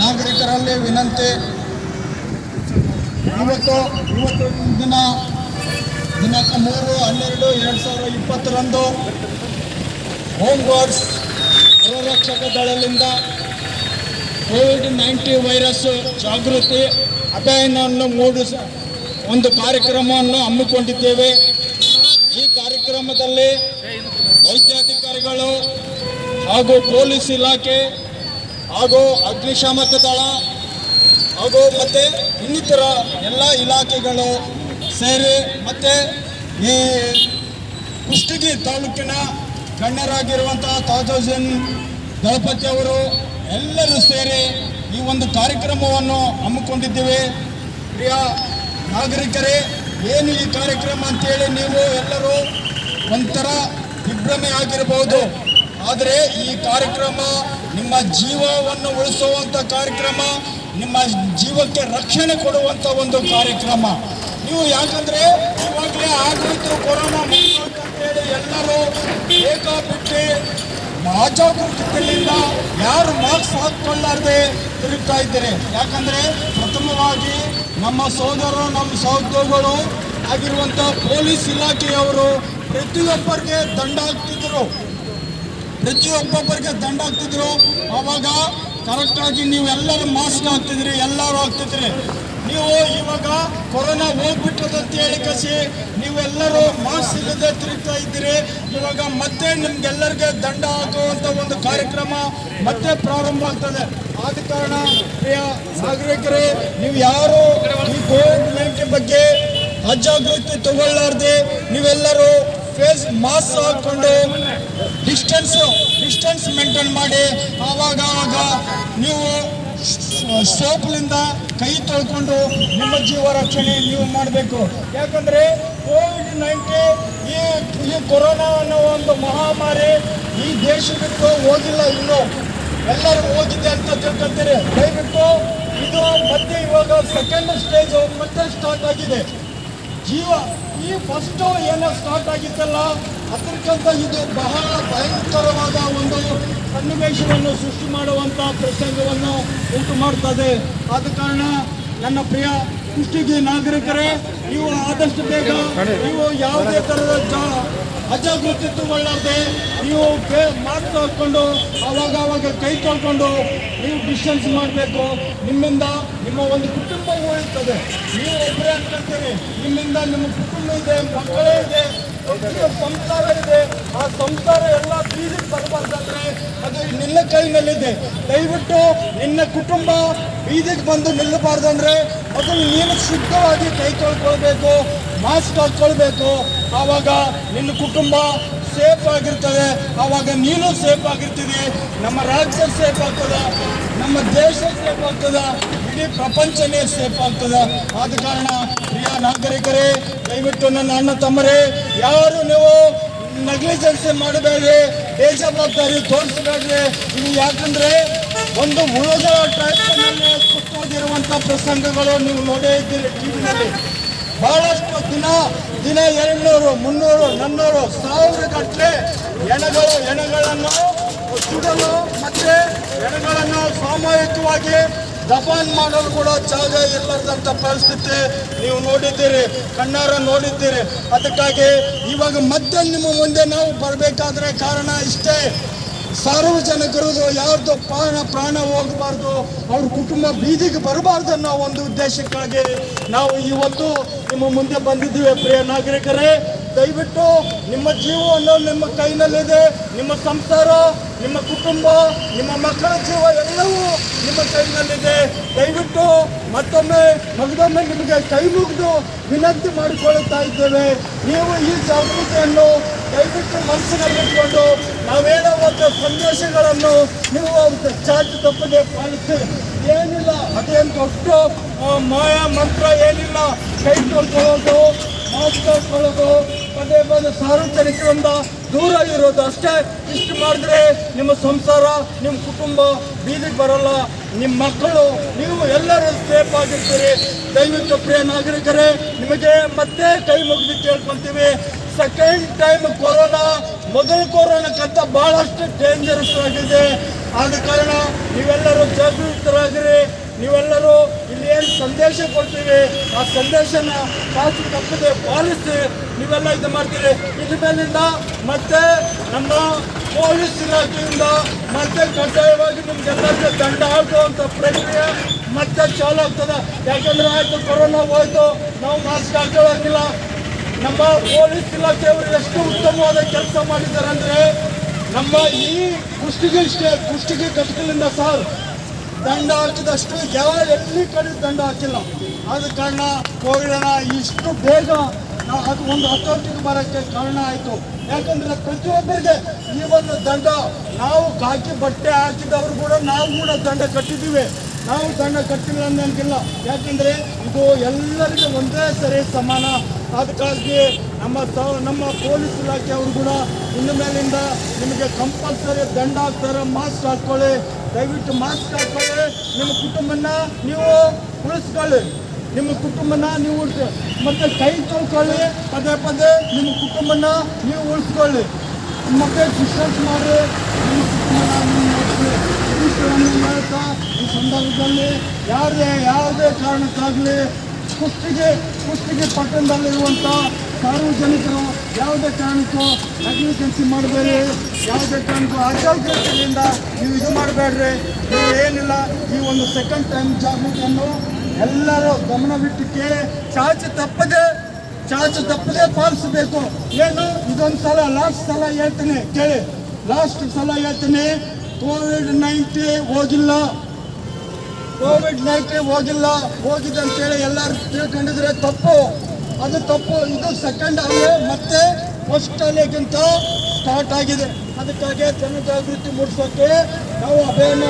ನಾಗರಿಕರಲ್ಲಿ ವಿನಂತಿ. ಇವತ್ತು ಇವತ್ತು ದಿನ ದಿನಾಂಕ ಮೂರು, ಹನ್ನೆರಡು, ಎರಡು ಸಾವಿರದ ಇಪ್ಪತ್ತರಂದು ಹೋಮ್ ಗಾರ್ಡ್ಸ್ ಗೃಹರಕ್ಷಕ ದಳದಿಂದ ಕೋವಿಡ್ ನೈಂಟಿ ವೈರಸ್ ಜಾಗೃತಿ ಅಭಿಯಾನವನ್ನು ಮೂಡಿಸ ಒಂದು ಕಾರ್ಯಕ್ರಮವನ್ನು ಹಮ್ಮಿಕೊಂಡಿದ್ದೇವೆ. ಈ ಕಾರ್ಯಕ್ರಮದಲ್ಲಿ ವೈದ್ಯಾಧಿಕಾರಿಗಳು ಹಾಗೂ ಪೊಲೀಸ್ ಇಲಾಖೆ ಹಾಗೂ ಅಗ್ನಿಶಾಮಕ ದಳ ಹಾಗೂ ಮತ್ತೆ ಇನ್ನಿತರ ಎಲ್ಲ ಇಲಾಖೆಗಳು ಸೇರಿ ಮತ್ತೆ ಈ ಕುಷ್ಟಗಿ ತಾಲೂಕಿನ ಗಣ್ಯರಾಗಿರುವಂತಹ ತಾಜೋಜನ್ ದಳಪತಿ ಅವರು ಎಲ್ಲರೂ ಸೇರಿ ಈ ಒಂದು ಕಾರ್ಯಕ್ರಮವನ್ನು ಹಮ್ಮಿಕೊಂಡಿದ್ದೀವಿ. ಪ್ರಿಯ ನಾಗರಿಕರೇ, ಏನು ಈ ಕಾರ್ಯಕ್ರಮ ಅಂತೇಳಿ ನೀವು ಎಲ್ಲರೂ ಒಂಥರ ದಿಗ್ಭ್ರಮೆ ಆಗಿರಬಹುದು ಆದರೆ ಈ ಕಾರ್ಯಕ್ರಮ ನಿಮ್ಮ ಜೀವವನ್ನು ಉಳಿಸುವಂಥ ಕಾರ್ಯಕ್ರಮ, ನಿಮ್ಮ ಜೀವಕ್ಕೆ ರಕ್ಷಣೆ ಕೊಡುವಂಥ ಒಂದು ಕಾರ್ಯಕ್ರಮ. ನೀವು ಯಾಕಂದ್ರೆ ಇವಾಗಲೇ ಆಗೋಯ್ತು ಕೊರೋನಾ ಅಂತೇಳಿ ಎಲ್ಲರೂ ಬೇಕಾಬಿಟ್ಟು ಅಜಾಗರೂಕತೆಯಿಂದ ಯಾರು ಮಾಸ್ಕ್ ಹಾಕೊಳ್ಳಾರ್ದೆ ತಿರುಗ್ತಾ ಇದ್ದಾರೆ. ಯಾಕಂದ್ರೆ ಪ್ರಥಮವಾಗಿ ನಮ್ಮ ಸೋದರರು, ನಮ್ಮ ಸಹೋದರಗಳು ಆಗಿರುವಂಥ ಪೊಲೀಸ್ ಇಲಾಖೆಯವರು ಪ್ರತಿಯೊಬ್ಬರಿಗೆ ದಂಡ ಹಾಕ್ತಿದ್ರು. ಪ್ರತಿಯೊಬ್ಬೊಬ್ಬರಿಗೆ ದಂಡ ಹಾಕ್ತಿದ್ರು. ಅವಾಗ ಕರೆಕ್ಟಾಗಿ ನೀವೆಲ್ಲರೂ ಮಾಸ್ಕ್ ಹಾಕ್ತಿದ್ರಿ, ಎಲ್ಲರೂ ಹಾಕ್ತಿದ್ರಿ. ನೀವು ಇವಾಗ ಕೊರೋನಾ ಹೋಗ್ಬಿಟ್ಟದಂತ ಹೇಳಿ ಕಸಿ ನೀವೆಲ್ಲರೂ ಮಾಸ್ಕ್ ಇಲ್ಲದೆ ತಿರುಗ್ತಾ ಇದ್ದೀರಿ. ಇವಾಗ ಮತ್ತೆ ನಿಮ್ಗೆಲ್ಲರಿಗೆ ದಂಡ ಹಾಕುವಂತ ಒಂದು ಕಾರ್ಯಕ್ರಮ ಮತ್ತೆ ಪ್ರಾರಂಭ ಆಗ್ತದೆ. ಆದ ಕಾರಣ ಪ್ರಿಯ ನಾಗರಿಕರೇ, ನೀವು ಯಾರು ಈ ಕೋವಿಡ್ ನೈನ್ಟೀನ್ ಬಗ್ಗೆ ಅಜಾಗೃತಿ ತಗೊಳ್ಳಾರ್ದೆ ನೀವೆಲ್ಲರೂ ಫೇಸ್ ಮಾಸ್ಕ್ ಹಾಕೊಂಡು ಡಿಸ್ಟೆನ್ಸ್ ಡಿಸ್ಟೆನ್ಸ್ ಮೇಂಟೈನ್ ಮಾಡಿ. ಆವಾಗ ಆವಾಗ ನೀವು ಸೋಪ್ಲಿಂದ ಕೈ ತೊಳ್ಕೊಂಡು ನಿಮ್ಮ ಜೀವ ರಕ್ಷಣೆ ನೀವು ಮಾಡಬೇಕು. ಯಾಕಂದ್ರೆ ಕೋವಿಡ್ ನೈನ್ಟೀನ್ ಈ ಈ ಕೊರೋನಾ ಅನ್ನೋ ಒಂದು ಮಹಾಮಾರಿ ಈ ದೇಶ ಬಿಟ್ಟು ಹೋಗಿಲ್ಲ ಇನ್ನೂ. ಎಲ್ಲರೂ ಹೋಗಿದೆ ಅಂತ ತಿಳ್ಕೊಂತೀರಿ. ದಯವಿಟ್ಟು ಇದು ಮತ್ತೆ ಇವಾಗ ಸೆಕೆಂಡ್ ಸ್ಟೇಜ್ ಮತ್ತೆ ಸ್ಟಾರ್ಟ್ ಆಗಿದೆ. ಜೀವ, ಈ ಫಸ್ಟು ಏನೋ ಸ್ಟಾರ್ಟ್ ಆಗಿತ್ತಲ್ಲ ಅದಕ್ಕಿಂತ ಇದು ಬಹಳ ಭಯಂಕರವಾದ ಒಂದು ಸನ್ನಿವೇಶವನ್ನು ಸೃಷ್ಟಿ ಮಾಡುವಂಥ ಪ್ರಸಂಗವನ್ನು ಉಂಟು ಮಾಡ್ತದೆ. ಆದ ಕಾರಣ ನನ್ನ ಪ್ರಿಯ ಕುಷ್ಟಗಿ ನಾಗರಿಕರೇ ನೀವು ಆದಷ್ಟು ಬೇಗ ನೀವು ಯಾವುದೇ ಥರದ ಜಾ- ಅಜಾಗೃತಿ ತಗೊಳ್ಳಾರ್ದೆ ನೀವು ಮಾಸ್ಕ್ ಹಾಕೊಂಡು, ಅವಾಗ ಅವಾಗ ಕೈ ತೊಳ್ಕೊಂಡು ನೀವು ಡಿಸ್ಟೆನ್ಸ್ ಮಾಡಬೇಕು. ನಿಮ್ಮಿಂದ ನಿಮ್ಮ ಒಂದು ಕುಟುಂಬ ಉಳಿತದೆ ನೀವು ಒಬ್ಬರೇ ಅನ್ಕೊಂತೀರಿ ನಿಮ್ಮಿಂದ ನಿಮ್ಮ ಕುಟುಂಬ ಇದೆ, ಮಕ್ಕಳೇ ಇದೆ ಸಂಸಾರ ಇದೆ. ಆ ಸಂಸಾರ ಎಲ್ಲ ಬೀದಿಗೆ ಬರಬಾರ್ದಂದ್ರೆ ಅದು ನಿನ್ನ ಕೈನಲ್ಲಿದೆ. ದಯವಿಟ್ಟು ನಿನ್ನ ಕುಟುಂಬ ಬೀದಿಗೆ ಬಂದು ನಿಲ್ಲಬಾರ್ದಂದ್ರೆ ಅದನ್ನು ನೀನು ಶುದ್ಧವಾಗಿ ಕೈ ತೊಳ್ಕೊಳ್ಬೇಕು. ಮಾಸ್ಕ್ ಹಾಕ್ಕೊಳ್ಬೇಕು ಆವಾಗ ನಿನ್ನ ಕುಟುಂಬ ಸೇಫ್ ಆಗಿರ್ತದೆ. ಆವಾಗ ನೀನು ಸೇಫ್ ಆಗಿರ್ತೀರಿ ನಮ್ಮ ರಾಜ್ಯ ಸೇಫ್ ಆಗ್ತದ. ನಮ್ಮ ದೇಶ ಸೇಫ್ ಆಗ್ತದ. ಇಡೀ ಪ್ರಪಂಚನೇ ಸೇಫ್ ಆಗ್ತದ. ಆದ ಕಾರಣ ಪ್ರಿಯ ನಾಗರಿಕರೇ, ದಯವಿಟ್ಟು ನನ್ನ ಅಣ್ಣ ತಮ್ಮರೇ, ಯಾರು ನೀವು ನೆಗ್ಲಿಜೆನ್ಸ್ ಮಾಡಬೇಡ್ರಿ, ಬೇಜವಾಬ್ದಾರಿ ತೋರಿಸಬೇಡ್ರಿ. ಇದು ಯಾಕಂದ್ರೆ ಒಂದು ಉಳಿದ ಟೈಪ್ ಸುತ್ತೋದಿರುವಂಥ ಪ್ರಸಂಗಗಳು ನೀವು ನೋಡೇ ಇದ್ದೀರಿ ಟಿವಿನಲ್ಲಿ ಬಹಳಷ್ಟು ದಿನ ದಿನ ಎರಡ್ನೂರು, ಮುನ್ನೂರು, ನನ್ನೂರು ಸಾವಿರ ಗಟ್ಟಲೆ ಎಣಗಳು ಎಣಗಳನ್ನು ಸುಡಲು ಮತ್ತೆ ಎಣಗಳನ್ನು ಸಾಮೂಹಿಕವಾಗಿ ದಫಾನ್ ಮಾಡಲು ಕೂಡ ಜಾಗ ಇರಲಾರ್ದಂಥ ಪರಿಸ್ಥಿತಿ ನೀವು ನೋಡಿದ್ದೀರಿ, ಕಣ್ಣಾರ ನೋಡಿದ್ದೀರಿ. ಅದಕ್ಕಾಗಿ ಇವಾಗ ಮತ್ತೆ ನಿಮ್ಮ ಮುಂದೆ ನಾವು ಬರಬೇಕಾದ್ರೆ ಕಾರಣ ಇಷ್ಟೇ. ಸಾರ್ವಜನಿಕರು ಯಾರ್ದು ಪ್ರಾಣ ಪ್ರಾಣ ಹೋಗಬಾರ್ದು, ಅವ್ರ ಕುಟುಂಬ ಬೀದಿಗೆ ಬರಬಾರ್ದು ಅನ್ನೋ ಒಂದು ಉದ್ದೇಶಕ್ಕಾಗಿ ನಾವು ಇವತ್ತು ನಿಮ್ಮ ಮುಂದೆ ಬಂದಿದ್ದೀವಿ ಪ್ರಿಯ ನಾಗರಿಕರೇ. ದಯವಿಟ್ಟು ನಿಮ್ಮ ಜೀವವನ್ನು ನಿಮ್ಮ ಕೈನಲ್ಲಿದೆ, ನಿಮ್ಮ ಸಂಸಾರ, ನಿಮ್ಮ ಕುಟುಂಬ, ನಿಮ್ಮ ಮಕ್ಕಳ ಜೀವ ಎಲ್ಲವೂ ನಿಮ್ಮ ಕೈನಲ್ಲಿದೆ. ದಯವಿಟ್ಟು ಮತ್ತೊಮ್ಮೆ ಮಗದೊಮ್ಮೆ ನಿಮಗೆ ಕೈ ಮುಗಿದು ವಿನಂತಿ ಮಾಡಿಕೊಳ್ಳುತ್ತಾ ಇದ್ದೇವೆ. ನೀವು ಈ ಜಾಗೃತಿಯನ್ನು ದಯವಿಟ್ಟು ಮನಸ್ಸಿನಲ್ಲಿಟ್ಕೊಂಡು ನಾವೇನೋ ಒಂದು ಸಂದೇಶಗಳನ್ನು ನೀವು ಚಾಚು ತಪ್ಪದೆ ಪಾಲಿಸಿ ಏನಿಲ್ಲ, ಅದೇನು ದೊಡ್ಡ ಮಾಯಾ ಮಂತ್ರ ಏನಿಲ್ಲ. ಕೈ ತೊಳ್ಕೊಳ್ಳೋದು ಮಾಸ್ಕ್ ಪದೇ ಪದೇ ಸಾರ್ವಜನಿಕರಿಂದ ದೂರ ಇರೋದು ಅಷ್ಟೇ. ಇಷ್ಟು ಮಾಡಿದ್ರೆ ನಿಮ್ಮ ಸಂಸಾರ, ನಿಮ್ಮ ಕುಟುಂಬ ಬೀದಿಗೆ ಬರಲ್ಲ. ನಿಮ್ಮ ಮಕ್ಕಳು, ನೀವು ಎಲ್ಲರೂ ಸೇಫ್ ಆಗಿರ್ತೀರಿ. ದಯವಿಟ್ಟು ಪ್ರಿಯ ನಾಗರಿಕರೇ, ನಿಮಗೆ ಮತ್ತೆ ಕೈ ಮುಗಿದು ಕೇಳ್ಕೊಂತೀವಿ ಸೆಕೆಂಡ್ ಟೈಮ್ ಕೊರೋನಾ ಮೊದಲ ಕೊರೋನಾಕ್ಕಂತ ಬಹಳಷ್ಟು ಡೇಂಜರಸ್ ಆಗಿದೆ. ಆದ ಕಾರಣ ನೀವೆಲ್ಲರೂ ಜಾಗೃತರಾಗಿರಿ ನೀವೆಲ್ಲರೂ ಇಲ್ಲಿ ಏನು ಸಂದೇಶ ಕೊಡ್ತೀವಿ, ಆ ಸಂದೇಶನ ಕಾಸು ತಪ್ಪದೆ ಪಾಲಿಸಿ ನೀವೆಲ್ಲ ಇದು ಮಾಡ್ತೀರಿ. ಇದ್ರ ಮೇಲಿಂದ ಮತ್ತೆ ನಮ್ಮ ಪೊಲೀಸ್ ಇಲಾಖೆಯಿಂದ ಮತ್ತೆ ಕಡ್ಡಾಯವಾಗಿ ನಿಮ್ಗೆಲ್ಲರಿಗೂ ದಂಡ ಹಾಕುವಂಥ ಪ್ರಕ್ರಿಯೆ ಮತ್ತೆ ಚಾಲು ಆಗ್ತದೆ. ಯಾಕಂದ್ರೆ ಆಯ್ತು, ಕೊರೋನಾ ಹೋಯ್ತು, ನಾವು ಮಾಸ್ಕ್ ಹಾಕೊಳ್ಳೋಂಗಿಲ್ಲ ನಮ್ಮ ಪೊಲೀಸ್ ಇಲಾಖೆಯವರು ಎಷ್ಟು ಉತ್ತಮವಾದ ಕೆಲಸ ಮಾಡಿದ್ದಾರೆ ಅಂದ್ರೆ ನಮ್ಮ ಈ ಕುಷ್ಟಿಗೆ ಕುಷ್ಟಿಗೆ ಘಟಕದಿಂದ ಸರ್ ದಂಡ ಹಾಕಿದಷ್ಟು ಯಾವ ಎಲ್ಲಿ ಕಡೆ ದಂಡ ಹಾಕಿಲ್ಲ. ಆದ ಕಾರಣ ಕೋವಿಡನ ಇಷ್ಟು ಬೇಗ ಅದು ಒಂದು ಹತೋಟಿಗೆ ಬರೋಕ್ಕೆ ಕಾರಣ ಆಯಿತು. ಯಾಕಂದ್ರೆ ಪ್ರತಿಯೊಬ್ಬರಿಗೆ ಈ ಒಂದು ದಂಡ, ನಾವು ಕಾಕಿ ಬಟ್ಟೆ ಹಾಕಿದವರು ಕೂಡ ನಾವು ಕೂಡ ದಂಡ ಕಟ್ಟಿದ್ದೀವಿ. ನಾವು ದಂಡ ಕಟ್ಟಿಲ್ಲ ಅನ್ನೋಂಗಿಲ್ಲ. ಯಾಕಂದ್ರೆ ಇದು ಎಲ್ಲರಿಗೂ ಒಂದೇ ಸರಿ ಸಮಾನ. ಅದಕ್ಕಾಗಿ ನಮ್ಮ ನಮ್ಮ ಪೊಲೀಸ್ ಇಲಾಖೆಯವರು ಕೂಡ ಇನ್ನು ಮೇಲಿಂದ ನಿಮಗೆ ಕಂಪಲ್ಸರಿ ದಂಡ ಹಾಕ್ತಾರೆ ಮಾಸ್ಕ್ ಹಾಕ್ಕೊಳ್ಳಿ ದಯವಿಟ್ಟು ಮಾಸ್ಕ್ ಹಾಕ್ಕೊಳ್ಳಿ ನಿಮ್ಮ ಕುಟುಂಬನ ನೀವು ಉಳಿಸ್ಕೊಳ್ಳಿ. ನಿಮ್ಮ ಕುಟುಂಬನ ನೀವು ಉಳಿಸಿ. ಮತ್ತೆ ಕೈ ತೊಳ್ಕೊಳ್ಳಿ. ಪದೇ ಪದೇ ನಿಮ್ಮ ಕುಟುಂಬನ ನೀವು ಉಳಿಸ್ಕೊಳ್ಳಿ. ಮತ್ತೆ ಡಿಸ್ಟೆನ್ಸ್ ಮಾಡಿ. ನಿಮ್ಮ ಕುಟುಂಬನ ನೀವು ಈ ಸಂದರ್ಭದಲ್ಲಿ ಯಾರದೇ ಯಾವುದೇ ಕಾರಣಕ್ಕಾಗಲಿ ಕುಷ್ಟಿಗೆ ಕುಷ್ಟಿಗೆ ಪಟ್ಟಣದಲ್ಲಿರುವಂಥ ಸಾರ್ವಜನಿಕರು ಯಾವುದೇ ಕಾರಣಕ್ಕೂ ನೆಗ್ಲಿಜೆನ್ಸಿ ಮಾಡಬೇಡಿ. ಯಾವುದೇ ಕಾರಣಕ್ಕೂ ಅಜಾಗ್ರತೆಯಿಂದ ನೀವು ಇದು ಮಾಡಬೇಡ್ರಿ. ನೀವು ಏನಿಲ್ಲ, ಈ ಒಂದು ಸೆಕೆಂಡ್ ಟೈಮ್ ಜಾಗೃತಿಯನ್ನು ಎಲ್ಲರೂ ಗಮನವಿಟ್ಟು ಕೇಳಿ ಚಾಚು ತಪ್ಪದೆ ಚಾಚು ತಪ್ಪದೆ ಪಾಲಿಸಬೇಕು. ಏನು? ಇದೊಂದು ಸಲ ಲಾಸ್ಟ್ ಸಲ ಹೇಳ್ತೀನಿ, ಕೇಳಿ. ಲಾಸ್ಟ್ ಸಲ ಹೇಳ್ತೀನಿ ಕೋವಿಡ್ ನೈನ್ಟೀನ್ ಹೋಗಿಲ್ಲ ಕೋವಿಡ್ ನೈನ್ಟೀನ್ ಹೋಗಿಲ್ಲ ಹೋಗಿದೆ ಅಂತೇಳಿ ಎಲ್ಲರೂ ತಿಳ್ಕೊಂಡಿದ್ರೆ ತಪ್ಪು. ಅದು ತಪ್ಪು. ಇದು ಸೆಕೆಂಡ್ ಅಲೆ ಮತ್ತೆ ಫಸ್ಟ್ ಅಲೆಗಿಂತ ಸ್ಟಾರ್ಟ್ ಆಗಿದೆ. ಅದಕ್ಕಾಗಿ ಜನಜಾಗೃತಿ ಮೂಡಿಸೋಕೆ ನಾವು ಅಭಿಯಾನ